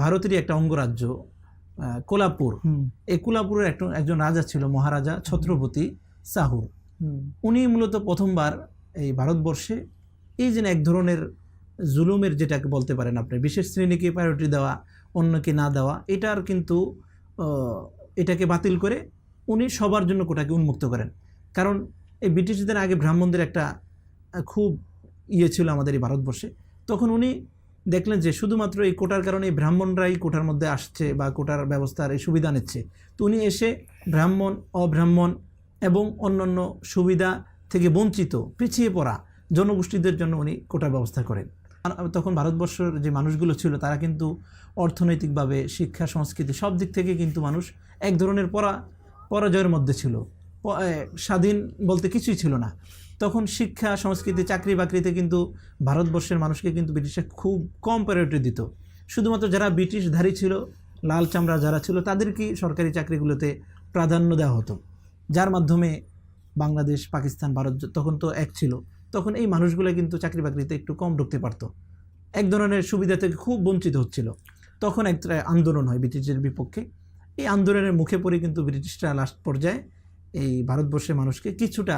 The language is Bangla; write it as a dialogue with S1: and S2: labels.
S1: ভারতেরই একটা অঙ্গরাজ্য কোলাপুর। এই কোলাপুরের একটা একজন রাজা ছিল মহারাজা ছত্রপতি সাহুর। উনি মূলত প্রথমবার এই ভারতবর্ষে এই যে এক ধরনের জুলুমের যেটাকে বলতে পারেন আপনি বিশেষ শ্রেণীকে প্রায়োরিটি দেওয়া অন্যকে না দেওয়া এটার কিন্তু এটাকে বাতিল করে উনি সবার জন্য কোটাকে উন্মুক্ত করেন। কারণ এই ব্রিটিশদের আগে ব্রাহ্মণদের একটা খুব ইয়ে ছিল আমাদের এই ভারতবর্ষে। তখন উনি দেখলেন যে শুধুমাত্র এই কোটার কারণে ব্রাহ্মণরাই কোটার মধ্যে আসছে বা কোটার ব্যবস্থার এই সুবিধা নিচ্ছে। তো উনি এসে ব্রাহ্মণ, অব্রাহ্মণ এবং অন্যান্য সুবিধা থেকে বঞ্চিত, পিছিয়ে পড়া জনগোষ্ঠীদের জন্য উনি কোটার ব্যবস্থা করেন। তখন ভারতবর্ষের যে মানুষগুলো ছিল, তারা কিন্তু অর্থনৈতিকভাবে, শিক্ষা, সংস্কৃতি সব দিক থেকে কিন্তু মানুষ এক ধরনের পরা, পরাজয়ের মধ্যে ছিল। স্বাধীন বলতে কিছুই ছিল না। তখন শিক্ষা, সংস্কৃতি, চাকরি বাকরিতে কিন্তু ভারতবর্ষের মানুষকে কিন্তু ব্রিটিশে খুব কম প্রায়োরিটি দিত। শুধুমাত্র যারা ব্রিটিশধারী ছিল, লাল চামড়া যারা ছিল, তাদেরকেই সরকারি চাকরিগুলোতে প্রাধান্য দেওয়া হতো। যার মাধ্যমে বাংলাদেশ, পাকিস্তান, ভারত তখন তো এক ছিল। তখন এই মানুষগুলো কিন্তু চাকরি বাকরিতে একটু কম ঢুকতে পারতো। এক ধরনের সুবিধা থেকে খুব বঞ্চিত হচ্ছিল। তখন একটা আন্দোলন হয় ব্রিটিশের বিপক্ষে। এই আন্দোলনের মুখে পড়ে কিন্তু ব্রিটিশরা লাস্ট পর্যায়ে এই ভারতবর্ষের মানুষকে কিছুটা